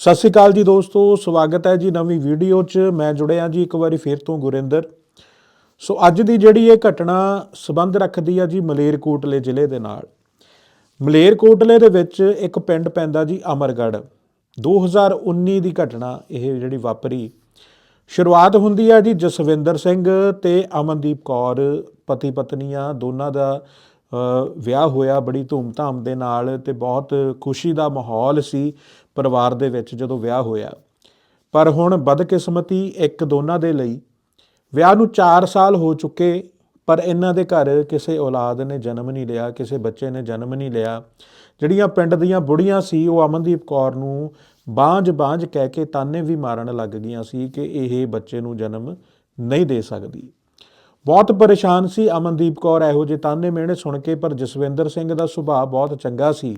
ਸਤਿ ਸ਼੍ਰੀ ਅਕਾਲ ਜੀ ਦੋਸਤੋ, ਸਵਾਗਤ ਹੈ ਜੀ ਨਵੀਂ ਵੀਡੀਓ 'ਚ। ਮੈਂ ਜੁੜਿਆ ਜੀ ਇੱਕ ਵਾਰੀ ਫੇਰ ਤੋਂ ਗੁਰਿੰਦਰ। ਸੋ ਅੱਜ ਦੀ ਜਿਹੜੀ ਇਹ ਘਟਨਾ ਸਬੰਧ ਰੱਖਦੀ ਆ ਜੀ ਮਲੇਰਕੋਟਲੇ ਜ਼ਿਲ੍ਹੇ ਦੇ ਨਾਲ। ਮਲੇਰਕੋਟਲੇ ਦੇ ਵਿੱਚ ਇੱਕ ਪਿੰਡ ਪੈਂਦਾ ਜੀ ਅਮਰਗੜ੍ਹ। 2019 ਦੀ ਘਟਨਾ ਇਹ ਜਿਹੜੀ ਵਾਪਰੀ। ਸ਼ੁਰੂਆਤ ਹੁੰਦੀ ਆ ਜੀ ਜਸਵਿੰਦਰ ਸਿੰਘ ਤੇ ਅਮਨਦੀਪ ਕੌਰ, ਪਤੀ ਪਤਨੀਆਂ ਦੋਨਾਂ ਦਾ ਵਿਆਹ ਹੋਇਆ ਬੜੀ ਧੂਮਧਾਮ ਦੇ ਨਾਲ ਤੇ ਬਹੁਤ ਖੁਸ਼ੀ ਦਾ ਮਾਹੌਲ ਸੀ। ਪਰਿਵਾਰ ਦੇ ਵਿੱਚ ਜਦੋਂ ਵਿਆਹ ਹੋਇਆ, ਪਰ ਹੁਣ ਬਦਕਿਸਮਤੀ ਇੱਕ ਦੋਨਾਂ ਦੇ ਲਈ। ਵਿਆਹ ਨੂੰ 4 ਸਾਲ ਹੋ ਚੁੱਕੇ, ਪਰ ਇਹਨਾਂ ਦੇ ਘਰ ਕਿਸੇ ਔਲਾਦ ਨੇ ਜਨਮ ਨਹੀਂ ਲਿਆ, ਕਿਸੇ ਬੱਚੇ ਨੇ ਜਨਮ ਨਹੀਂ ਲਿਆ। ਜਿਹੜੀਆਂ ਪਿੰਡ ਦੀਆਂ ਬੁੜੀਆਂ ਸੀ, ਉਹ ਅਮਨਦੀਪ ਕੌਰ ਨੂੰ ਬਾਂਝ-ਬਾਂਝ ਕਹਿ ਕੇ ਤਾਨੇ ਵੀ ਮਾਰਨ ਲੱਗ ਗਈਆਂ ਸੀ ਕਿ ਇਹ ਬੱਚੇ ਨੂੰ ਜਨਮ ਨਹੀਂ ਦੇ ਸਕਦੀ। ਬਹੁਤ ਪਰੇਸ਼ਾਨ ਸੀ ਅਮਨਦੀਪ ਕੌਰ, ਇਹੋ ਜਿਹੇ ਤਾਨੇ ਮਿਹਣੇ ਸੁਣ ਕੇ, ਪਰ ਜਸਵਿੰਦਰ ਸਿੰਘ ਦਾ ਸੁਭਾਅ ਬਹੁਤ ਚੰਗਾ ਸੀ।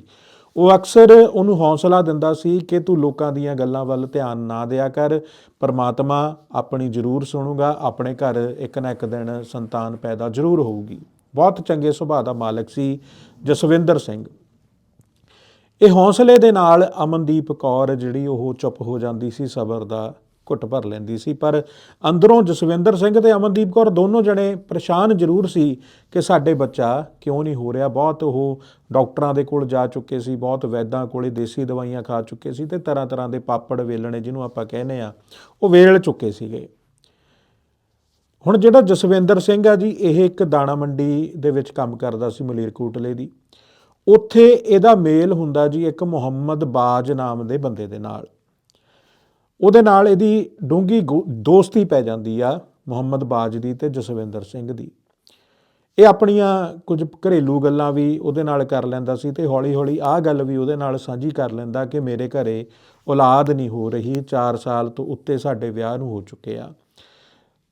ਉਹ ਅਕਸਰ ਉਹਨੂੰ ਹੌਸਲਾ ਦਿੰਦਾ ਸੀ ਕਿ ਤੂੰ ਲੋਕਾਂ ਦੀਆਂ ਗੱਲਾਂ ਵੱਲ ਧਿਆਨ ਨਾ ਦਿਆ ਕਰ। ਪਰਮਾਤਮਾ ਆਪਣੀ ਜ਼ਰੂਰ ਸੁਣੂਗਾ, ਆਪਣੇ ਘਰ ਇੱਕ ਨਾ ਇੱਕ ਦਿਨ ਸੰਤਾਨ ਪੈਦਾ ਜ਼ਰੂਰ ਹੋਊਗੀ। ਬਹੁਤ ਚੰਗੇ ਸੁਭਾਅ ਦਾ ਮਾਲਕ ਸੀ ਜਸਵਿੰਦਰ ਸਿੰਘ। ਇਹ ਹੌਸਲੇ ਦੇ ਨਾਲ ਅਮਨਦੀਪ ਕੌਰ ਜਿਹੜੀ ਉਹ ਚੁੱਪ ਹੋ ਜਾਂਦੀ ਸੀ ਸਬਰ ਦਾ ਘੁੱਟ ਭਰ ਲੈਂਦੀ ਸੀ। ਪਰ ਅੰਦਰੋਂ ਜਸਵਿੰਦਰ ਸਿੰਘ ਤੇ ਅਮਨਦੀਪ ਕੌਰ ਦੋਨੋਂ ਜਣੇ ਪਰੇਸ਼ਾਨ ਜ਼ਰੂਰ ਸੀ ਕਿ ਸਾਡੇ ਬੱਚਾ ਕਿਉਂ ਨਹੀਂ ਹੋ ਰਿਹਾ। ਬਹੁਤ ਉਹ ਡਾਕਟਰਾਂ ਦੇ ਕੋਲ ਜਾ ਚੁੱਕੇ ਸੀ, ਬਹੁਤ ਵੈਦਾਂ ਕੋਲੇ ਦੇਸੀ ਦਵਾਈਆਂ ਖਾ ਚੁੱਕੇ ਸੀ ਤੇ ਤਰ੍ਹਾਂ ਤਰ੍ਹਾਂ ਦੇ ਪਾਪੜ ਵੇਲਣੇ ਜਿਹਨੂੰ ਆਪਾਂ ਕਹਿੰਦੇ ਆ ਉਹ ਵੇਲ ਚੁੱਕੇ ਸੀਗੇ। ਹੁਣ ਜਿਹੜਾ ਜਸਵਿੰਦਰ ਸਿੰਘ ਆ ਜੀ, ਇਹ ਇੱਕ ਦਾਣਾ ਮੰਡੀ ਦੇ ਵਿੱਚ ਕੰਮ ਕਰਦਾ ਸੀ ਮਲੇਰਕੋਟਲੇ ਦੀ। ਉੱਥੇ ਇਹਦਾ ਮੇਲ ਹੁੰਦਾ ਜੀ ਇੱਕ ਮੁਹੰਮਦ ਬਾਜ ਨਾਮ ਦੇ ਬੰਦੇ ਦੇ ਨਾਲ। ਉਹਦੇ ਨਾਲ ਇਹਦੀ ਡੂੰਗੀ ਦੋਸਤੀ ਪੈ ਜਾਂਦੀ ਆ ਮੁਹੰਮਦ ਬਾਜ ਦੀ ਤੇ ਜਸਵਿੰਦਰ ਸਿੰਘ ਦੀ। ਇਹ ਆਪਣੀਆਂ ਕੁਝ ਘਰੇਲੂ ਗੱਲਾਂ ਵੀ ਉਹਦੇ ਨਾਲ ਕਰ ਲੈਂਦਾ ਸੀ ਤੇ ਹੌਲੀ-ਹੌਲੀ ਆਹ ਗੱਲ ਵੀ ਉਹਦੇ ਨਾਲ ਸਾਂਝੀ ਕਰ ਲੈਂਦਾ ਕਿ ਮੇਰੇ ਘਰੇ ਔਲਾਦ ਨਹੀਂ ਹੋ ਰਹੀ 4 ਸਾਲ ਤੋਂ ਉੱਤੇ ਸਾਡੇ ਵਿਆਹ ਨੂੰ ਹੋ ਚੁੱਕੇ ਆ।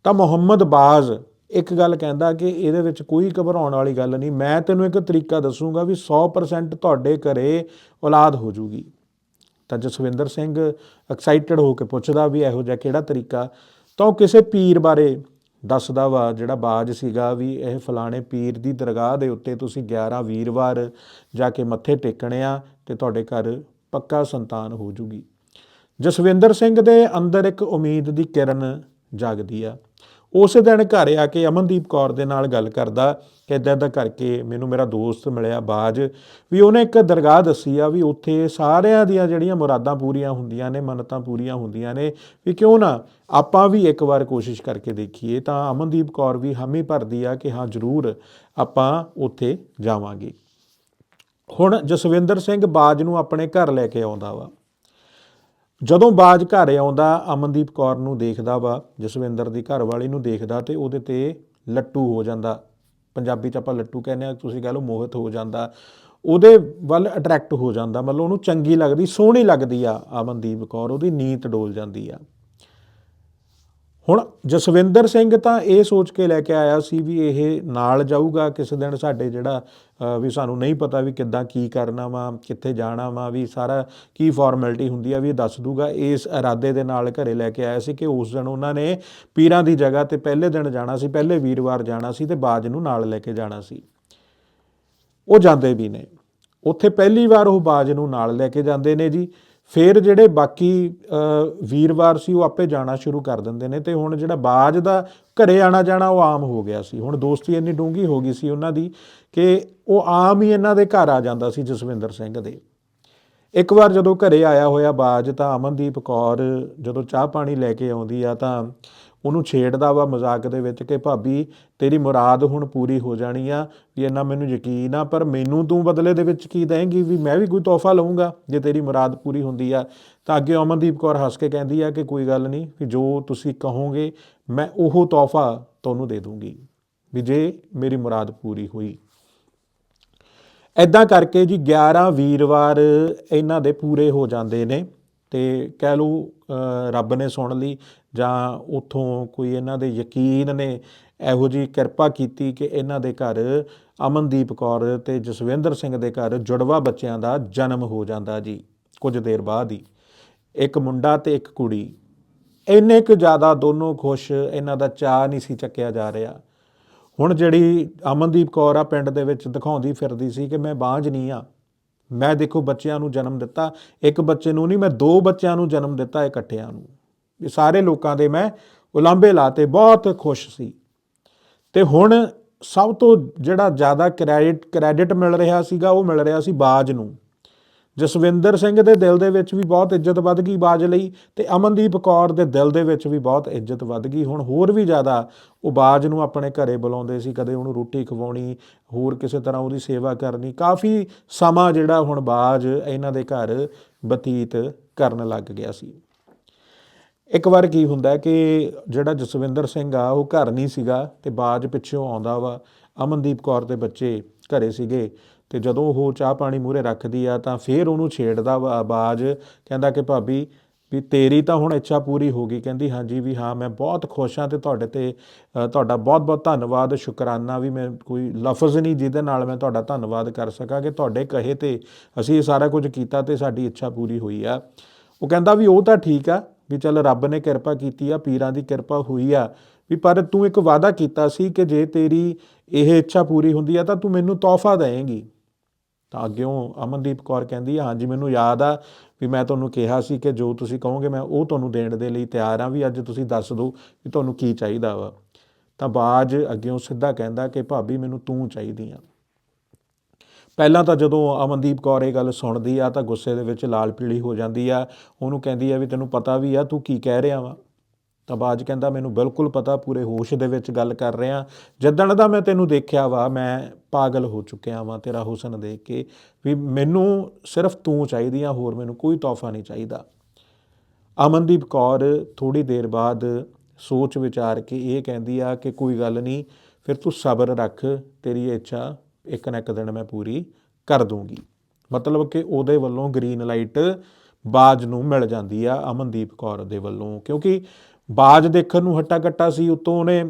ਤਾਂ ਮੁਹੰਮਦ ਬਾਜ਼ ਇੱਕ ਗੱਲ ਕਹਿੰਦਾ ਕਿ ਇਹਦੇ ਵਿੱਚ ਕੋਈ ਘਬਰਾਉਣ ਵਾਲੀ ਗੱਲ ਨਹੀਂ, ਮੈਂ ਤੈਨੂੰ ਇੱਕ ਤਰੀਕਾ ਦੱਸੂਗਾ ਵੀ 100% ਤੁਹਾਡੇ ਘਰੇ ਔਲਾਦ ਹੋ ਜੂਗੀ। ਤਾਂ ਜਸਵਿੰਦਰ ਸਿੰਘ ਐਕਸਾਈਟਡ ਹੋ ਕੇ ਪੁੱਛਦਾ ਵੀ ਇਹੋ ਜਿਹਾ ਕਿਹੜਾ ਤਰੀਕਾ? ਤਾਂ ਉਹ ਕਿਸੇ ਪੀਰ ਬਾਰੇ ਦੱਸਦਾ ਵਾ, ਜਿਹੜਾ ਬਾਜ ਸੀਗਾ ਵੀ ਇਹ ਫਲਾਣੇ ਪੀਰ ਦੀ ਦਰਗਾਹ ਦੇ ਉੱਤੇ ਤੁਸੀਂ 11 ਵੀਰਵਾਰ ਜਾ ਕੇ ਮੱਥੇ ਟੇਕਣੇ ਆ ਤੇ ਤੁਹਾਡੇ ਘਰ ਪੱਕਾ ਸੰਤਾਨ ਹੋ ਜੂਗੀ। ਜਸਵਿੰਦਰ ਸਿੰਘ ਦੇ ਅੰਦਰ ਇੱਕ ਉਮੀਦ ਦੀ ਕਿਰਨ ਜਾਗਦੀ ਆ। ਉਸੇ ਦਿਨ ਘਰ ਆ ਕੇ ਅਮਨਦੀਪ ਕੌਰ ਦੇ ਨਾਲ ਗੱਲ ਕਰਦਾ ਕਿ ਇਦਾਂ ਇਦਾਂ ਕਰਕੇ ਮੈਨੂੰ ਮੇਰਾ ਦੋਸਤ ਮਿਲਿਆ ਬਾਜ, ਵੀ ਉਹਨੇ ਇੱਕ ਦਰਗਾਹ ਦੱਸੀ ਆ ਵੀ ਉੱਥੇ ਸਾਰਿਆਂ ਦੀਆਂ ਜਿਹੜੀਆਂ ਮੁਰਾਦਾਂ ਪੂਰੀਆਂ ਹੁੰਦੀਆਂ ਨੇ, ਮੰਨਤਾਂ ਪੂਰੀਆਂ ਹੁੰਦੀਆਂ ਨੇ, ਵੀ ਕਿਉਂ ਨਾ ਆਪਾਂ ਵੀ ਇੱਕ ਵਾਰ ਕੋਸ਼ਿਸ਼ ਕਰਕੇ ਦੇਖੀਏ ਤਾਂ ਅਮਨਦੀਪ ਕੌਰ ਵੀ ਹਾਮੀ ਭਰਦੀ ਆ ਕਿ ਹਾਂ, ਜ਼ਰੂਰ ਆਪਾਂ ਉੱਥੇ ਜਾਵਾਂਗੇ। ਹੁਣ ਜਸਵਿੰਦਰ ਸਿੰਘ ਬਾਜ ਨੂੰ ਆਪਣੇ ਘਰ ਲੈ ਕੇ ਆਉਂਦਾ ਵਾ। ਜਦੋਂ ਬਾਜ ਘਰ ਆਉਂਦਾ, ਅਮਨਦੀਪ ਕੌਰ ਨੂੰ ਦੇਖਦਾ ਵਾ, ਜਸਵਿੰਦਰ ਦੀ ਘਰ ਵਾਲੀ ਨੂੰ ਦੇਖਦਾ ਤੇ ਉਹਦੇ ਤੇ ਲੱਟੂ ਹੋ ਜਾਂਦਾ। ਪੰਜਾਬੀ ਚ ਆਪਾਂ ਲੱਟੂ ਕਹਿੰਦੇ ਆ ਤੁਸੀਂ ਕਹ ਲਓ ਮੋਹਿਤ ਹੋ ਜਾਂਦਾ। ਉਹਦੇ ਵੱਲ ਅਟਰੈਕਟ ਹੋ ਜਾਂਦਾ। ਮਤਲਬ ਉਹਨੂੰ ਚੰਗੀ ਲੱਗਦੀ, ਸੋਹਣੀ ਲੱਗਦੀ ਆ ਅਮਨਦੀਪ ਕੌਰ, ਉਹਦੀ ਨੀਤ ਡੋਲ ਜਾਂਦੀ ਆ। ਹੁਣ ਜਸਵਿੰਦਰ ਸਿੰਘ ਤਾਂ ਇਹ ਸੋਚ ਕੇ ਲੈ ਕੇ ਆਇਆ ਸੀ ਵੀ ਇਹ ਨਾਲ ਜਾਊਗਾ, ਕਿਸੇ ਦਿਨ ਸਾਡੇ ਜਿਹੜਾ ਵੀ ਸਾਨੂੰ ਨਹੀਂ ਪਤਾ ਵੀ ਕਿੱਦਾਂ ਕੀ ਕਰਨਾ ਵਾ, ਕਿੱਥੇ ਜਾਣਾ ਵਾ, ਵੀ ਸਾਰਾ ਕੀ ਫਾਰਮੈਲਿਟੀ ਹੁੰਦੀ ਆ, ਵੀ ਇਹ ਦੱਸ ਦੂਗਾ। ਇਸ ਇਰਾਦੇ ਦੇ ਨਾਲ ਘਰੇ ਲੈ ਕੇ ਆਇਆ ਸੀ ਕਿ ਉਸ ਦਿਨ ਉਹਨਾਂ ਨੇ ਪੀਰਾਂ ਦੀ ਜਗ੍ਹਾ ਤੇ ਪਹਿਲੇ ਦਿਨ ਜਾਣਾ ਸੀ, ਪਹਿਲੇ ਵੀਰਵਾਰ ਜਾਣਾ ਸੀ ਤੇ ਬਾਜ ਨੂੰ ਨਾਲ ਲੈ ਕੇ ਜਾਣਾ ਸੀ। ਉਹ ਜਾਂਦੇ ਵੀ ਨੇ। ਉੱਥੇ ਪਹਿਲੀ ਵਾਰ ਉਹ ਬਾਜ ਨੂੰ ਨਾਲ ਲੈ ਕੇ ਜਾਂਦੇ ਨੇ ਜੀ। ਫਿਰ ਜਿਹੜੇ ਬਾਕੀ ਵੀਰਵਾਰ ਸੀ, ਉਹ ਆਪੇ ਜਾਣਾ ਸ਼ੁਰੂ ਕਰ ਦਿੰਦੇ ਨੇ ਤੇ ਹੁਣ ਜਿਹੜਾ ਬਾਜ ਦਾ ਘਰੇ ਆਣਾ ਜਾਣਾ ਉਹ ਆਮ ਹੋ ਗਿਆ ਸੀ। ਹੁਣ ਦੋਸਤੀ ਇੰਨੀ ਡੂੰਗੀ ਹੋ ਗਈ ਸੀ ਉਹਨਾਂ ਦੀ ਕਿ ਉਹ ਆਮ ਹੀ ਇਹਨਾਂ ਦੇ ਘਰ ਆ ਜਾਂਦਾ ਸੀ ਜਸਵਿੰਦਰ ਸਿੰਘ ਦੇ। ਇੱਕ ਵਾਰ ਜਦੋਂ ਘਰੇ ਆਇਆ ਹੋਇਆ ਬਾਜ ਤਾਂ ਅਮਨਦੀਪ ਕੌਰ ਜਦੋਂ ਚਾਹ ਪਾਣੀ ਲੈ ਕੇ ਆਉਂਦੀ ਆ ਤਾਂ ਉਹਨੂੰ ਛੇੜਦਾ ਵਾ ਮਜ਼ਾਕ ਦੇ ਵਿੱਚ ਕਿ ਭਾਬੀ ਤੇਰੀ ਮੁਰਾਦ ਹੁਣ ਪੂਰੀ ਹੋ ਜਾਣੀ ਆ, ਵੀ ਇੰਨਾ ਮੈਨੂੰ ਯਕੀਨ ਆ, ਪਰ ਮੈਨੂੰ ਤੂੰ ਬਦਲੇ ਦੇ ਵਿੱਚ ਕੀ ਦੇਂਗੀ ਵੀ ਮੈਂ ਵੀ ਕੋਈ ਤੋਹਫਾ ਲਵਾਂਗਾ ਜੇ ਤੇਰੀ ਮੁਰਾਦ ਪੂਰੀ ਹੁੰਦੀ ਆ। ਤਾਂ ਅੱਗੇ ਅਮਨਦੀਪ ਕੌਰ ਹੱਸ ਕੇ ਕਹਿੰਦੀ ਆ ਕਿ ਕੋਈ ਗੱਲ ਨਹੀਂ ਕਿ ਜੋ ਤੁਸੀਂ ਕਹੋਗੇ ਮੈਂ ਉਹ ਤੋਹਫਾ ਤੁਹਾਨੂੰ ਦੇ ਦੂੰਗੀ ਵੀ ਜੇ ਮੇਰੀ ਮੁਰਾਦ ਪੂਰੀ ਹੋਈ। ਐਦਾਂ ਕਰਕੇ ਜੀ 11 ਵੀਰਵਾਰ ਇਹਨਾਂ ਦੇ ਪੂਰੇ ਹੋ ਜਾਂਦੇ ਨੇ। ਤੇ ਕਹਿ ਲਓ ਰੱਬ ਨੇ ਸੁਣ ਲਈ ਜਾਂ ਉਥੋਂ ਕੋਈ ਇਹਨਾਂ ਦੇ ਯਕੀਨ ਨੇ ਇਹੋ ਜੀ ਕਿਰਪਾ ਕੀਤੀ ਕਿ ਇਹਨਾਂ ਦੇ ਘਰ ਅਮਨਦੀਪ ਕੌਰ ਤੇ ਜਸਵਿੰਦਰ ਸਿੰਘ ਦੇ ਘਰ ਜੁੜਵਾ ਬੱਚਿਆਂ ਦਾ ਜਨਮ ਹੋ ਜਾਂਦਾ ਜੀ, ਕੁਝ ਦੇਰ ਬਾਅਦ ਹੀ। ਇੱਕ ਮੁੰਡਾ ਤੇ ਇੱਕ ਕੁੜੀ। ਇੰਨੇ ਕੁ ਜ਼ਿਆਦਾ ਦੋਨੋਂ ਖੁਸ਼ ਇਹਨਾਂ ਦਾ ਚਾਹ ਨਹੀਂ ਸੀ ਚੱਕਿਆ ਜਾ ਰਿਹਾ। ਹੁਣ ਜਿਹੜੀ ਅਮਨਦੀਪ ਕੌਰ ਆ ਪਿੰਡ ਦੇ ਵਿੱਚ ਦਿਖਾਉਂਦੀ ਫਿਰਦੀ ਸੀ ਕਿ ਮੈਂ ਬਾਂਝ ਨਹੀਂ ਆ। ਮੈਂ ਦੇਖੋ ਬੱਚਿਆਂ ਨੂੰ ਜਨਮ ਦਿੱਤਾ, ਇੱਕ ਬੱਚੇ ਨੂੰ ਨਹੀਂ, ਮੈਂ ਦੋ ਬੱਚਿਆਂ ਨੂੰ ਜਨਮ ਦਿੱਤਾ ਇਕੱਠਿਆਂ ਨੂੰ। ਇਹ ਸਾਰੇ ਲੋਕਾਂ ਦੇ ਮੈਂ ਉਲਾਂਭੇ ਲਾਤੇ, ਬਹੁਤ ਖੁਸ਼ ਸੀ। ਤੇ ਹੁਣ ਸਭ ਤੋਂ ਜਿਹੜਾ ਜ਼ਿਆਦਾ ਕ੍ਰੈਡਿਟ ਕ੍ਰੈਡਿਟ ਮਿਲ ਰਿਹਾ ਸੀਗਾ, ਉਹ ਮਿਲ ਰਿਹਾ ਸੀ ਬਾਜ ਨੂੰ। ਜਸਵਿੰਦਰ ਸਿੰਘ ਦੇ ਦਿਲ ਦੇ ਵਿੱਚ ਵੀ ਬਹੁਤ ਇੱਜ਼ਤ ਵੱਧ ਗਈ ਬਾਜ ਲਈ ਤੇ ਅਮਨਦੀਪ ਕੌਰ ਦੇ ਦਿਲ ਦੇ ਵਿੱਚ ਵੀ ਬਹੁਤ ਇੱਜ਼ਤ ਵੱਧ ਗਈ। ਹੁਣ ਹੋਰ ਵੀ ਜ਼ਿਆਦਾ ਉਹ ਬਾਜ ਨੂੰ ਆਪਣੇ ਘਰੇ ਬੁਲਾਉਂਦੇ ਸੀ, ਕਦੇ ਉਹਨੂੰ ਰੋਟੀ ਖਵਾਉਣੀ, ਹੋਰ ਕਿਸੇ ਤਰ੍ਹਾਂ ਉਹਦੀ ਸੇਵਾ ਕਰਨੀ। ਕਾਫੀ ਸਮਾਂ ਜਿਹੜਾ ਹੁਣ ਬਾਜ ਇਹਨਾਂ ਦੇ ਘਰ ਬਤੀਤ ਕਰਨ ਲੱਗ ਗਿਆ ਸੀ। ਇੱਕ ਵਾਰ ਕੀ ਹੁੰਦਾ ਕਿ ਜਿਹੜਾ ਜਸਵਿੰਦਰ ਸਿੰਘ ਆ, ਉਹ ਘਰ ਨਹੀਂ ਸੀਗਾ ਤੇ ਬਾਜ ਪਿੱਛੋਂ ਆਉਂਦਾ ਵਾ। ਅਮਨਦੀਪ ਕੌਰ ਦੇ ਬੱਚੇ ਘਰੇ ਸੀਗੇ। ਤੇ ਜਦੋਂ ਉਹ ਚਾਹ ਪਾਣੀ ਮੂਰੇ ਰੱਖਦੀ ਆ ਤਾਂ ਫੇਰ ਉਹਨੂੰ ਛੇੜਦਾ ਵਾ ਬਾਜ ਕਹਿੰਦਾ ਕਿ ਭਾਬੀ ਵੀ ਤੇਰੀ ਤਾਂ ਹੁਣ ਇੱਛਾ ਪੂਰੀ ਹੋ ਗਈ। ਕਹਿੰਦੀ, ਹਾਂਜੀ ਵੀ ਹਾਂ, ਮੈਂ ਬਹੁਤ ਖੁਸ਼ ਹਾਂ ਤੇ ਤੁਹਾਡੇ ਤੇ ਤੁਹਾਡਾ ਬਹੁਤ ਬਹੁਤ ਧੰਨਵਾਦ, ਸ਼ੁਕਰਾਨਾ ਵੀ ਮੈਂ ਕੋਈ ਲਫ਼ਜ਼ ਨਹੀਂ ਜਿਹਦੇ ਨਾਲ ਮੈਂ ਤੁਹਾਡਾ ਧੰਨਵਾਦ ਕਰ ਸਕਾਂ ਕਿ ਤੁਹਾਡੇ ਕਹੇ ਤੇ ਅਸੀਂ ਇਹ ਸਾਰਾ ਕੁਝ ਕੀਤਾ ਤੇ ਸਾਡੀ ਇੱਛਾ ਪੂਰੀ ਹੋਈ ਆ। ਉਹ ਕਹਿੰਦਾ ਵੀ ਉਹ ਤਾਂ ਠੀਕ ਆ ਵੀ ਚੱਲ ਰੱਬ ਨੇ ਕਿਰਪਾ ਕੀਤੀ ਆ, ਪੀਰਾਂ ਦੀ ਕਿਰਪਾ ਹੋਈ ਆ। ਵੀ ਪਰ ਤੂੰ ਇੱਕ ਵਾਅਦਾ ਕੀਤਾ ਸੀ ਕਿ ਜੇ ਤੇਰੀ ਇਹ ਇੱਛਾ ਪੂਰੀ ਹੁੰਦੀ ਆ ਤਾਂ ਤੂੰ ਮੈਨੂੰ ਤੋਹਫਾ ਦੇਵੇਂਗੀ ਤਾਂ ਅੱਗਿਓਂ ਅਮਨਦੀਪ ਕੌਰ ਕਹਿੰਦੀ ਆ, ਹਾਂਜੀ, ਮੈਨੂੰ ਯਾਦ ਆ ਵੀ ਮੈਂ ਤੁਹਾਨੂੰ ਕਿਹਾ ਸੀ ਕਿ ਜੋ ਤੁਸੀਂ ਕਹੋਗੇ ਮੈਂ ਉਹ ਤੁਹਾਨੂੰ ਦੇਣ ਦੇ ਲਈ ਤਿਆਰ ਆ, ਵੀ ਅੱਜ ਤੁਸੀਂ ਦੱਸ ਦਿਓ ਵੀ ਤੁਹਾਨੂੰ ਕੀ ਚਾਹੀਦਾ ਵਾ। ਤਾਂ ਬਾਜ ਅੱਗਿਓਂ ਸਿੱਧਾ ਕਹਿੰਦਾ ਕਿ, ਭਾਬੀ, ਮੈਨੂੰ ਤੂੰ ਚਾਹੀਦੀ ਆ। ਪਹਿਲਾਂ ਤਾਂ ਜਦੋਂ ਅਮਨਦੀਪ ਕੌਰ ਇਹ ਗੱਲ ਸੁਣਦੀ ਆ, ਤਾਂ ਗੁੱਸੇ ਦੇ ਵਿੱਚ ਲਾਲ ਪੀਲੀ ਹੋ ਜਾਂਦੀ ਆ। ਉਹਨੂੰ ਕਹਿੰਦੀ ਆ ਵੀ, ਤੈਨੂੰ ਪਤਾ ਵੀ ਆ, ਤੂੰ ਕੀ ਕਹਿ ਰਿਹਾ ਵਾ? ਤਾਂ ਬਾਜ ਕਹਿੰਦਾ, ਮੈਨੂੰ ਬਿਲਕੁਲ ਪਤਾ, ਪੂਰੇ ਹੋਸ਼ ਦੇ ਵਿੱਚ ਗੱਲ ਕਰ ਰਿਹਾ। ਜਿੱਦਣ ਦਾ ਮੈਂ ਤੈਨੂੰ ਦੇਖਿਆ ਵਾ, ਮੈਂ ਪਾਗਲ ਹੋ ਚੁੱਕਿਆ ਵਾਂ ਤੇਰਾ ਹੁਸਨ ਦੇਖ ਕੇ ਵੀ ਮੈਨੂੰ ਸਿਰਫ ਤੂੰ ਚਾਹੀਦੀ ਆ, ਹੋਰ ਮੈਨੂੰ ਕੋਈ ਤੋਹਫਾ ਨਹੀਂ ਚਾਹੀਦਾ। ਅਮਨਦੀਪ ਕੌਰ ਥੋੜੀ ਦੇਰ ਬਾਅਦ ਸੋਚ ਵਿਚਾਰ ਕੇ ਇਹ ਕਹਿੰਦੀ ਆ ਕਿ ਕੋਈ ਗੱਲ ਨਹੀਂ, ਫਿਰ ਤੂੰ ਸਬਰ ਰੱਖ, ਤੇਰੀ ਇੱਛਾ ਇੱਕ ਨਾ ਇੱਕ ਦਿਨ ਮੈਂ ਪੂਰੀ ਕਰ ਦੂੰਗੀ। ਮਤਲਬ ਕਿ ਉਹਦੇ ਵੱਲੋਂ ਗ੍ਰੀਨ ਲਾਈਟ ਬਾਜ ਨੂੰ ਮਿਲ ਜਾਂਦੀ ਆ ਅਮਨਦੀਪ ਕੌਰ ਦੇ ਵੱਲੋਂ, ਕਿਉਂਕਿ ਬਾਜ ਦੇਖਣ ਨੂੰ ਹੱਟਾ ਕੱਟਾ ਸੀ, ਉਤੋਂ ਉਹਨੇ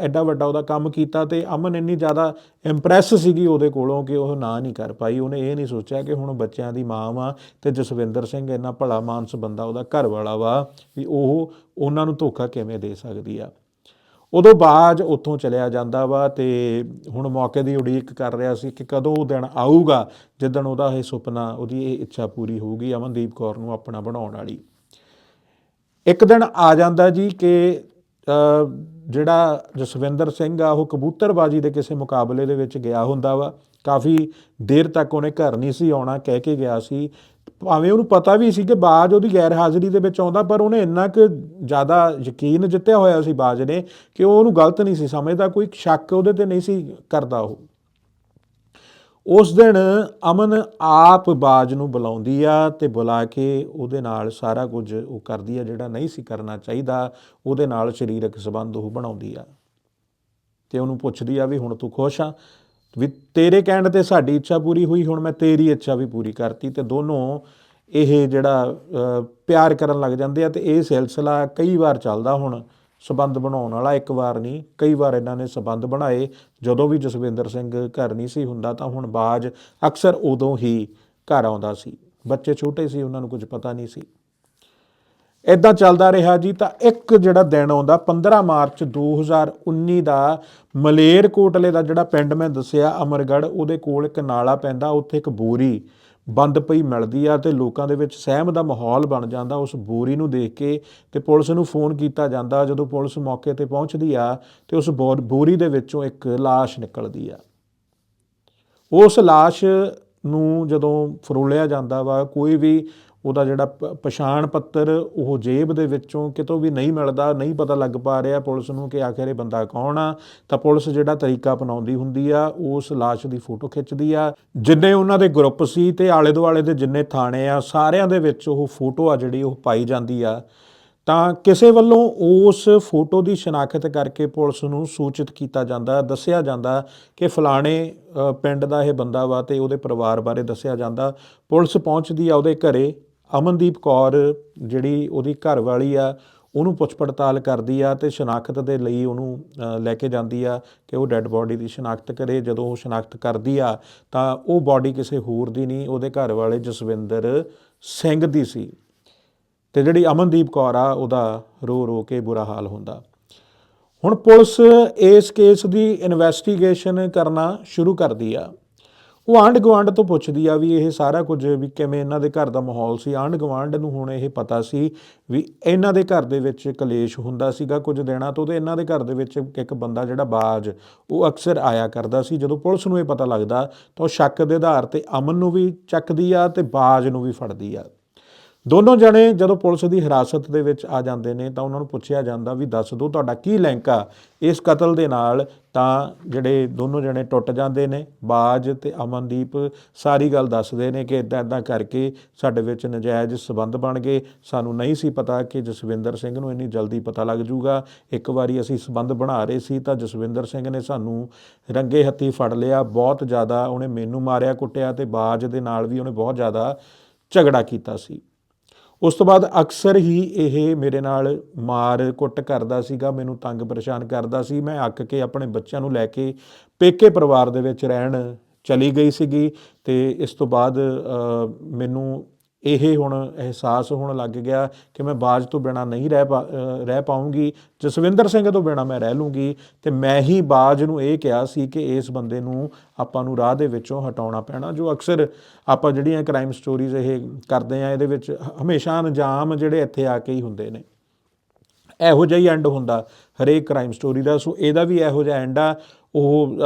ਐਡਾ ਵੱਡਾ ਉਹਦਾ ਕੰਮ ਕੀਤਾ ਤੇ ਅਮਨ ਇੰਨੀ ਜ਼ਿਆਦਾ ਇੰਪ੍ਰੈਸ ਸੀਗੀ ਉਹਦੇ ਕੋਲੋਂ ਕਿ ਉਹ ਨਾ ਨਹੀਂ ਕਰ ਪਾਈ। ਉਹਨੇ ਇਹ ਨਹੀਂ ਸੋਚਿਆ ਕਿ ਹੁਣ ਬੱਚਿਆਂ ਦੀ ਮਾਂ ਵਾ ਤੇ ਜਸਵਿੰਦਰ ਸਿੰਘ ਇੰਨਾ ਭਲਾ ਮਾਨਸ ਬੰਦਾ ਉਹਦਾ ਘਰ ਵਾਲਾ ਵਾ ਵੀ ਉਹ ਉਹਨਾਂ ਨੂੰ ਧੋਖਾ ਕਿਵੇਂ ਦੇ ਸਕਦੀ ਆ। ਉਦੋਂ ਬਾਜ ਉੱਥੋਂ ਚਲਿਆ ਜਾਂਦਾ ਵਾ ਤੇ ਹੁਣ ਮੌਕੇ ਦੀ ਉਡੀਕ ਕਰ ਰਿਹਾ ਸੀ ਕਿ ਕਦੋਂ ਉਹ ਦਿਨ ਆਊਗਾ, ਜਿੱਦਣ ਉਹਦਾ ਇਹ ਸੁਪਨਾ, ਉਹਦੀ ਇਹ ਇੱਛਾ ਪੂਰੀ ਹੋਊਗੀ ਅਮਨਦੀਪ ਕੌਰ ਨੂੰ ਆਪਣਾ ਬਣਾਉਣ ਵਾਲੀ। ਇੱਕ ਦਿਨ ਆ ਜਾਂਦਾ ਜੀ ਕਿ ਜਿਹੜਾ ਜਸਵਿੰਦਰ ਸਿੰਘ ਆ, ਉਹ ਕਬੂਤਰਬਾਜੀ ਦੇ ਕਿਸੇ ਮੁਕਾਬਲੇ ਦੇ ਵਿੱਚ ਗਿਆ ਹੁੰਦਾ ਵਾ। ਕਾਫੀ ਦੇਰ ਤੱਕ ਉਹਨੇ ਘਰ ਨਹੀਂ ਸੀ ਆਉਣਾ, ਕਹਿ ਕੇ ਗਿਆ ਸੀ। ਭਾਵੇਂ ਉਹਨੂੰ ਪਤਾ ਵੀ ਸੀ ਕਿ ਬਾਜ ਉਹਦੀ ਗੈਰ ਹਾਜ਼ਰੀ ਦੇ ਵਿੱਚ ਆਉਂਦਾ, ਪਰ ਉਹਨੇ ਇੰਨਾ ਕੁ ਜ਼ਿਆਦਾ ਯਕੀਨ ਜਿੱਤਿਆ ਹੋਇਆ ਸੀ ਬਾਜ ਨੇ ਕਿ ਉਹ ਉਹਨੂੰ ਗਲਤ ਨਹੀਂ ਸੀ ਸਮਝਦਾ, ਕੋਈ ਸ਼ੱਕ ਉਹਦੇ ਤੇ ਨਹੀਂ ਸੀ ਕਰਦਾ ਉਹ। ਉਸ ਦਿਨ ਅਮਨ ਆਪ ਬਾਜ ਨੂੰ ਬੁਲਾਉਂਦੀ ਆ ਤੇ ਬੁਲਾ ਕੇ ਉਹਦੇ ਨਾਲ ਸਾਰਾ ਕੁਝ ਉਹ ਕਰਦੀ ਆ, ਜਿਹੜਾ ਨਹੀਂ ਸੀ ਕਰਨਾ ਚਾਹੀਦਾ, ਉਹਦੇ ਨਾਲ ਸਰੀਰਕ ਸੰਬੰਧ ਉਹ ਬਣਾਉਂਦੀ ਆ। ਤੇ ਉਹਨੂੰ ਪੁੱਛਦੀ ਆ ਵੀ ਹੁਣ ਤੂੰ ਖੁਸ਼ ਆ? ਵੀ ਤੇਰੇ ਕਹਿਣ ਤੇ ਸਾਡੀ ਇੱਛਾ ਪੂਰੀ ਹੋਈ, ਹੁਣ ਮੈਂ ਤੇਰੀ ਇੱਛਾ ਵੀ ਪੂਰੀ ਕਰਤੀ। ਤੇ ਦੋਨੋਂ ਇਹ ਜਿਹੜਾ ਪਿਆਰ ਕਰਨ ਲੱਗ ਜਾਂਦੇ ਆ ਤੇ ਇਹ ਸਿਲਸਿਲਾ ਕਈ ਵਾਰ ਚੱਲਦਾ ਹੁਣ। ਸਬੰਧ ਬਣਾਉਣ ਵਾਲਾ ਇੱਕ ਵਾਰ ਨਹੀਂ, ਕਈ ਵਾਰ ਇਹਨਾਂ ਨੇ ਸਬੰਧ ਬਣਾਏ। ਜਦੋਂ ਵੀ ਜਸਵਿੰਦਰ ਸਿੰਘ ਘਰ ਨਹੀਂ ਸੀ ਹੁੰਦਾ ਤਾਂ ਹੁਣ ਬਾਜ ਅਕਸਰ ਉਦੋਂ ਹੀ ਘਰ ਆਉਂਦਾ ਸੀ। ਬੱਚੇ ਛੋਟੇ ਸੀ, ਉਹਨਾਂ ਨੂੰ ਕੁਝ ਪਤਾ ਨਹੀਂ ਸੀ। ਇਦਾਂ ਚੱਲਦਾ ਰਿਹਾ ਜੀ ਤਾਂ ਇੱਕ ਜਿਹੜਾ ਦਿਨ ਆਉਂਦਾ 15 ਮਾਰਚ 2019 ਦਾ ਮਲੇਰਕੋਟਲੇ ਦਾ ਜਿਹੜਾ ਪਿੰਡ ਮੈਂ ਦੱਸਿਆ, ਅਮਰਗੜ੍ਹ, ਉਹਦੇ ਕੋਲ ਇੱਕ ਨਾਲਾ ਪੈਂਦਾ, ਉੱਥੇ ਇੱਕ ਬੋਰੀ ਬੰਦ ਪਈ ਮਿਲਦੀ ਆ ਤੇ ਲੋਕਾਂ ਦੇ ਵਿੱਚ ਸਹਿਮ ਦਾ ਮਾਹੌਲ ਬਣ ਜਾਂਦਾ। ਉਸ ਬੋਰੀ ਨੂੰ ਦੇਖ ਕੇ ਤੇ ਪੁਲਿਸ ਨੂੰ ਫੋਨ ਕੀਤਾ ਜਾਂਦਾ ਜਦੋਂ ਪੁਲਿਸ ਮੌਕੇ ਤੇ ਪਹੁੰਚਦੀ ਆ ਤੇ ਉਸ ਬੋ- ਬੋਰੀ ਦੇ ਵਿੱਚੋਂ ਇੱਕ ਲਾਸ਼ ਨਿਕਲਦੀ ਆ। ਉਸ ਲਾਸ਼ ਨੂੰ ਜਦੋਂ ਫਰੋਲਿਆ ਜਾਂਦਾ ਵਾ, ਕੋਈ ਵੀ ਉਹਦਾ ਜਿਹੜਾ ਪ- ਪਛਾਣ ਪੱਤਰ ਉਹ ਜੇਬ ਦੇ ਵਿੱਚੋਂ ਕਿਤੋਂ ਵੀ ਨਹੀਂ ਮਿਲਦਾ, ਨਹੀਂ ਪਤਾ ਲੱਗ ਪਾ ਰਿਹਾ ਪੁਲਿਸ ਨੂੰ ਕਿ ਆਖਿਰ ਇਹ ਬੰਦਾ ਕੌਣ ਆ, ਤਾਂ ਪੁਲਿਸ ਜਿਹੜਾ ਤਰੀਕਾ ਅਪਣਾਉਂਦੀ ਹੁੰਦੀ ਆ, ਉਸ ਲਾਸ਼ ਦੀ ਫੋਟੋ ਖਿੱਚਦੀ ਆ। ਜਿੰਨੇ ਉਹਨਾਂ ਦੇ ਗਰੁੱਪ ਸੀ ਤੇ ਆਲੇ ਦੁਆਲੇ ਦੇ ਜਿੰਨੇ ਥਾਣੇ ਆ, ਸਾਰਿਆਂ ਦੇ ਵਿੱਚ ਉਹ ਫੋਟੋ ਆ ਜਿਹੜੀ ਉਹ ਪਾਈ ਜਾਂਦੀ ਆ। ਤਾਂ ਕਿਸੇ ਵੱਲੋਂ ਉਸ ਫੋਟੋ ਦੀ ਸ਼ਨਾਖਤ ਕਰਕੇ ਪੁਲਿਸ ਨੂੰ ਸੂਚਿਤ ਕੀਤਾ ਜਾਂਦਾ, ਦੱਸਿਆ ਜਾਂਦਾ ਕਿ ਫਲਾਣੇ ਪਿੰਡ ਦਾ ਇਹ ਬੰਦਾ ਵਾ ਤੇ ਉਹਦੇ ਪਰਿਵਾਰ ਬਾਰੇ ਦੱਸਿਆ ਜਾਂਦਾ। ਪੁਲਿਸ ਪਹੁੰਚਦੀ ਆ ਉਹਦੇ ਘਰੇ ਅਮਨਦੀਪ ਕੌਰ ਜਿਹੜੀ ਉਹਦੀ ਘਰ ਵਾਲੀ ਆ, ਉਹਨੂੰ ਪੁੱਛ ਪੜਤਾਲ ਕਰਦੀ ਆ ਤੇ ਸ਼ਨਾਖਤ ਦੇ ਲਈ ਉਹਨੂੰ ਲੈ ਕੇ ਜਾਂਦੀ ਆ ਕਿ ਉਹ ਡੈੱਡ ਬੋਡੀ ਦੀ ਸ਼ਨਾਖਤ ਕਰੇ। ਜਦੋਂ ਉਹ ਸ਼ਨਾਖਤ ਕਰਦੀ ਆ, ਤਾਂ ਉਹ ਬੋਡੀ ਕਿਸੇ ਹੋਰ ਦੀ ਨਹੀਂ, ਉਹਦੇ ਘਰ ਵਾਲੇ ਜਸਵਿੰਦਰ ਸਿੰਘ ਦੀ ਸੀ। ਤੇ ਜਿਹੜੀ ਅਮਨਦੀਪ ਕੌਰ ਆ, ਉਹਦਾ ਰੋ ਰੋ ਕੇ ਬੁਰਾ ਹਾਲ ਹੁੰਦਾ। ਹੁਣ ਪੁਲਿਸ ਇਸ ਕੇਸ ਦੀ ਇਨਵੈਸਟੀਗੇਸ਼ਨ ਕਰਨਾ ਸ਼ੁਰੂ ਕਰਦੀ ਆ। ਉਹ ਆਂਢ ਗੁਆਂਢ ਤੋਂ ਪੁੱਛਦੀ ਆ ਵੀ ਇਹ ਸਾਰਾ ਕੁਝ ਵੀ ਕਿਵੇਂ ਇਹਨਾਂ ਦੇ ਘਰ ਦਾ ਮਾਹੌਲ ਸੀ। ਆਂਢ ਗੁਆਂਢ ਨੂੰ ਹੁਣ ਇਹ ਪਤਾ ਸੀ ਵੀ ਇਹਨਾਂ ਦੇ ਘਰ ਦੇ ਵਿੱਚ ਕਲੇਸ਼ ਹੁੰਦਾ ਸੀਗਾ ਕੁਝ ਦਿਨਾਂ ਤੋਂ ਤੇ ਇਹਨਾਂ ਦੇ ਘਰ ਦੇ ਵਿੱਚ ਇੱਕ ਬੰਦਾ ਜਿਹੜਾ ਬਾਜ, ਉਹ ਅਕਸਰ ਆਇਆ ਕਰਦਾ ਸੀ। ਜਦੋਂ ਪੁਲਿਸ ਨੂੰ ਇਹ ਪਤਾ ਲੱਗਦਾ ਤਾਂ ਉਹ ਸ਼ੱਕ ਦੇ ਆਧਾਰ ਤੇ ਅਮਨ ਨੂੰ ਵੀ ਚੱਕਦੀ ਆ ਤੇ ਬਾਜ ਨੂੰ ਵੀ ਫੜਦੀ ਆ। ਦੋਨੋਂ ਜਣੇ ਜਦੋਂ ਪੁਲਿਸ ਦੀ ਹਿਰਾਸਤ ਦੇ ਵਿੱਚ ਆ ਜਾਂਦੇ ਨੇ ਤਾਂ ਉਹਨਾਂ ਨੂੰ ਪੁੱਛਿਆ ਜਾਂਦਾ ਵੀ ਦੱਸ ਦਿਓ ਤੁਹਾਡਾ ਕੀ ਲਿੰਕ ਆ? ਇਸ ਕਤਲ ਦੇ ਨਾਲ ਤਾਂ ਜਿਹੜੇ ਦੋਨੋਂ ਜਣੇ ਟੁੱਟ ਜਾਂਦੇ ਨੇ, ਬਾਜ ਤੇ ਅਮਨਦੀਪ ਸਾਰੀ ਗੱਲ ਦੱਸਦੇ ਨੇ ਕਿ ਇਦਾਂ ਇਦਾਂ ਕਰਕੇ ਸਾਡੇ ਵਿੱਚ ਨਜਾਇਜ਼ ਸਬੰਧ ਬਣ ਗਏ। ਸਾਨੂੰ ਨਹੀਂ ਸੀ ਪਤਾ ਕਿ ਜਸਵਿੰਦਰ ਸਿੰਘ ਨੂੰ ਇੰਨੀ ਜਲਦੀ ਪਤਾ ਲੱਗ ਜੂਗਾ। ਇੱਕ ਵਾਰੀ ਅਸੀਂ ਸਬੰਧ ਬਣਾ ਰਹੇ ਸੀ ਤਾਂ ਜਸਵਿੰਦਰ ਸਿੰਘ ਨੇ ਸਾਨੂੰ ਰੰਗੇ ਹੱਥੀ ਫੜ ਲਿਆ, ਬਹੁਤ ਜ਼ਿਆਦਾ ਉਹਨੇ ਮੈਨੂੰ ਮਾਰਿਆ ਕੁੱਟਿਆ ਤੇ ਬਾਜ ਦੇ ਨਾਲ ਵੀ ਉਹਨੇ ਬਹੁਤ ਜ਼ਿਆਦਾ ਝਗੜਾ ਕੀਤਾ ਸੀ। ਉਸ ਤੋਂ ਬਾਅਦ ਅਕਸਰ ਹੀ ਇਹ ਮੇਰੇ ਨਾਲ ਮਾਰ ਕੁੱਟ ਕਰਦਾ ਸੀਗਾ, ਮੈਨੂੰ ਤੰਗ ਪਰੇਸ਼ਾਨ ਕਰਦਾ ਸੀ। ਮੈਂ ਅੱਕ ਕੇ ਆਪਣੇ ਬੱਚਿਆਂ ਨੂੰ ਲੈ ਕੇ ਪੇਕੇ ਪਰਿਵਾਰ ਦੇ ਵਿੱਚ ਰਹਿਣ ਚਲੀ ਗਈ ਸੀਗੀ ਤੇ ਇਸ ਤੋਂ ਬਾਅਦ ਮੈਨੂੰ ਇਹ ਹੁਣ ਅਹਿਸਾਸ ਹੋਣ ਲੱਗ ਗਿਆ ਕਿ ਮੈਂ ਬਾਜ ਤੋਂ ਬਿਨਾ ਨਹੀਂ ਰਹਿ ਪਾ- ਰਹਿ ਪਾਉਂਗੀ, ਜਸਵਿੰਦਰ ਸਿੰਘ ਤੋਂ ਬਿਨਾ ਮੈਂ ਰਹਿ ਲੂੰਗੀ ਤੇ ਮੈਂ ਹੀ ਬਾਜ ਨੂੰ ਇਹ ਕਿਹਾ ਸੀ ਕਿ ਇਸ ਬੰਦੇ ਨੂੰ ਆਪਾਂ ਨੂੰ ਰਾਹ ਦੇ ਵਿੱਚੋਂ ਹਟਾਉਣਾ ਪੈਣਾ, ਜੋ ਅਕਸਰ ਆਪਾਂ ਜਿਹੜੀਆਂ ਕ੍ਰਾਈਮ ਸਟੋਰੀਜ਼ ਇਹ ਕਰਦੇ ਆ ਇਹਦੇ ਵਿੱਚ ਹਮੇਸ਼ਾ ਅੰਜਾਮ ਜਿਹੜੇ ਇੱਥੇ ਆ ਕੇ ਹੀ ਹੁੰਦੇ ਨੇ। ਇਹੋ ਜਿਹਾ ਹੀ ਐਂਡ ਹੁੰਦਾ ਹਰੇਕ ਕ੍ਰਾਈਮ ਸਟੋਰੀ ਦਾ, ਸੋ ਇਹਦਾ ਵੀ ਇਹੋ ਜਿਹਾ ਐਂਡ ਆ, ਉਹ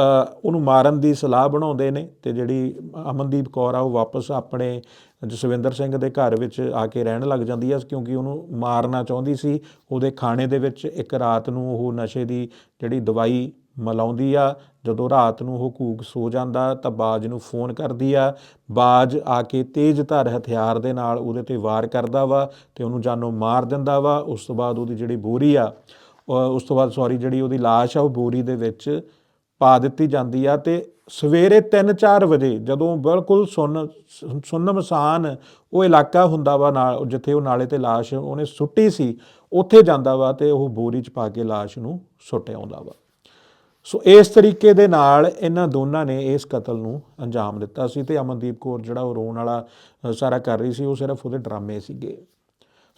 ਉਹਨੂੰ ਮਾਰਨ ਦੀ ਸਲਾਹ ਬਣਾਉਂਦੇ ਨੇ ਤੇ ਜਿਹੜੀ ਅਮਨਦੀਪ ਕੌਰ ਆ, ਉਹ ਵਾਪਸ ਆਪਣੇ ਜਸਵਿੰਦਰ ਸਿੰਘ ਦੇ ਘਰ ਵਿੱਚ ਆ ਕੇ ਰਹਿਣ ਲੱਗ ਜਾਂਦੀ ਆ ਕਿਉਂਕਿ ਉਹਨੂੰ ਮਾਰਨਾ ਚਾਹੁੰਦੀ ਸੀ। ਉਹਦੇ ਖਾਣੇ ਦੇ ਵਿੱਚ ਇੱਕ ਰਾਤ ਨੂੰ ਉਹ ਨਸ਼ੇ ਦੀ ਜਿਹੜੀ ਦਵਾਈ ਮਿਲਾਉਂਦੀ ਆ, ਜਦੋਂ ਰਾਤ ਨੂੰ ਉਹ ਕੂਕ ਸੋ ਜਾਂਦਾ ਤਾਂ ਬਾਜ ਨੂੰ ਫੋਨ ਕਰਦੀ ਆ। ਬਾਜ ਆ ਕੇ ਤੇਜ਼ ਧਾਰ ਹਥਿਆਰ ਦੇ ਨਾਲ ਉਹਦੇ ਤੇ ਵਾਰ ਕਰਦਾ ਵਾ ਤੇ ਉਹਨੂੰ ਜਾਨੋਂ ਮਾਰ ਦਿੰਦਾ ਵਾ। ਉਸ ਤੋਂ ਬਾਅਦ ਉਹਦੀ ਜਿਹੜੀ ਬੋਰੀ ਆ ਉਸ ਤੋਂ ਬਾਅਦ ਸੌਰੀ ਜਿਹੜੀ ਉਹਦੀ ਲਾਸ਼ ਆ, ਉਹ ਬੋਰੀ ਦੇ ਵਿੱਚ ਪਾ ਦਿੱਤੀ ਜਾਂਦੀ ਆ ਤੇ ਸਵੇਰੇ 3-4 ਵਜੇ ਜਦੋਂ ਬਿਲਕੁਲ ਸੁੰਨ ਸੁੰਨਮਸਾਨ ਉਹ ਇਲਾਕਾ ਹੁੰਦਾ ਵਾ ਨਾਲ, ਜਿੱਥੇ ਉਹ ਨਾਲੇ ਤੇ ਲਾਸ਼ ਉਹਨੇ ਸੁੱਟੀ ਸੀ, ਉੱਥੇ ਜਾਂਦਾ ਵਾ ਤੇ ਉਹ ਬੋਰੀ 'ਚ ਪਾ ਕੇ ਲਾਸ਼ ਨੂੰ ਸੁੱਟ ਆਉਂਦਾ ਵਾ। ਸੋ ਇਸ ਤਰੀਕੇ ਦੇ ਨਾਲ ਇਹਨਾਂ ਦੋਨਾਂ ਨੇ ਇਸ ਕਤਲ ਨੂੰ ਅੰਜਾਮ ਦਿੱਤਾ ਸੀ ਤੇ ਅਮਨਦੀਪ ਕੌਰ ਜਿਹੜਾ ਉਹ ਰੋਣ ਵਾਲਾ ਸਾਰਾ ਕਰ ਰਹੀ ਸੀ, ਉਹ ਸਿਰਫ ਉਹਦੇ ਡਰਾਮੇ ਸੀਗੇ।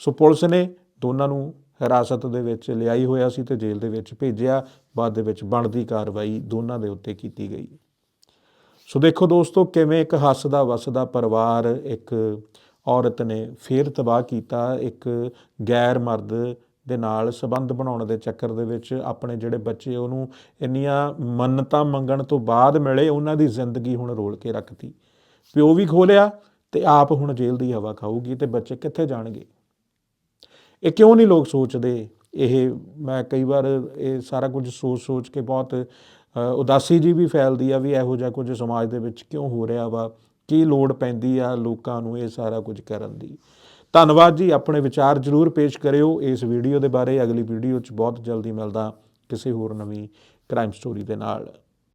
ਸੋ ਪੁਲਿਸ ਨੇ ਦੋਨਾਂ ਨੂੰ ਹਿਰਾਸਤ ਦੇ ਵਿੱਚ ਲਿਆਈ ਹੋਇਆ ਸੀ ਤੇ ਜੇਲ੍ਹ ਦੇ ਵਿੱਚ ਭੇਜਿਆ। ਬਾਅਦ ਦੇ ਵਿੱਚ ਬਣਦੀ ਕਾਰਵਾਈ ਦੋਨਾਂ ਦੇ ਉੱਤੇ ਕੀਤੀ ਗਈ। ਸੋ ਦੇਖੋ ਦੋਸਤੋ, ਕਿਵੇਂ ਇੱਕ ਹੱਸਦਾ ਵਸਦਾ ਪਰਿਵਾਰ, ਇੱਕ ਔਰਤ ਨੇ ਫੇਰ ਤਬਾਹ ਕੀਤਾ, ਇੱਕ ਗੈਰ ਮਰਦ ਦੇ ਨਾਲ ਸਬੰਧ ਬਣਾਉਣ ਦੇ ਚੱਕਰ ਦੇ ਵਿੱਚ ਆਪਣੇ ਜਿਹੜੇ ਬੱਚੇ ਉਹਨੂੰ ਇੰਨੀਆਂ ਮੰਨਤਾਂ ਮੰਗਣ ਤੋਂ ਬਾਅਦ ਮਿਲੇ, ਉਹਨਾਂ ਦੀ ਜ਼ਿੰਦਗੀ ਹੁਣ ਰੋਲ ਕੇ ਰੱਖਤੀ। ਪਿਓ ਵੀ ਖੋਲਿਆ ਤੇ ਆਪ ਹੁਣ ਜੇਲ੍ਹ ਦੀ ਹਵਾ ਖਾਊਗੀ ਤੇ ਬੱਚੇ ਕਿੱਥੇ ਜਾਣਗੇ? ਇਹ ਕਿਉਂ ਨਹੀਂ ਲੋਕ ਸੋਚਦੇ? ਇਹ ਮੈਂ ਕਈ ਵਾਰ ਇਹ ਸਾਰਾ ਕੁਝ ਸੋਚ-ਸੋਚ ਕੇ ਬਹੁਤ ਉਦਾਸੀ ਜੀ ਵੀ ਫੈਲਦੀ ਆ ਵੀ ਇਹੋ ਜਿਹਾ ਕੁਝ ਸਮਾਜ ਦੇ ਵਿੱਚ ਕਿਉਂ ਹੋ ਰਿਹਾ ਵਾ? ਕੀ ਲੋੜ ਪੈਂਦੀ ਆ ਲੋਕਾਂ ਨੂੰ ਇਹ ਸਾਰਾ ਕੁਝ ਕਰਨ ਦੀ? ਧੰਨਵਾਦ ਜੀ, ਆਪਣੇ ਵਿਚਾਰ ਜਰੂਰ ਪੇਸ਼ ਕਰਿਓ। ਇਸ ਵੀਡੀਓ ਦੇ ਬਾਰੇ ਅਗਲੀ ਵੀਡੀਓ 'ਚ ਬਹੁਤ ਜਲਦੀ ਮਿਲਦਾ ਕਿਸੇ ਹੋਰ ਨਵੀਂ ਕ੍ਰਾਈਮ ਸਟੋਰੀ ਦੇ ਨਾਲ।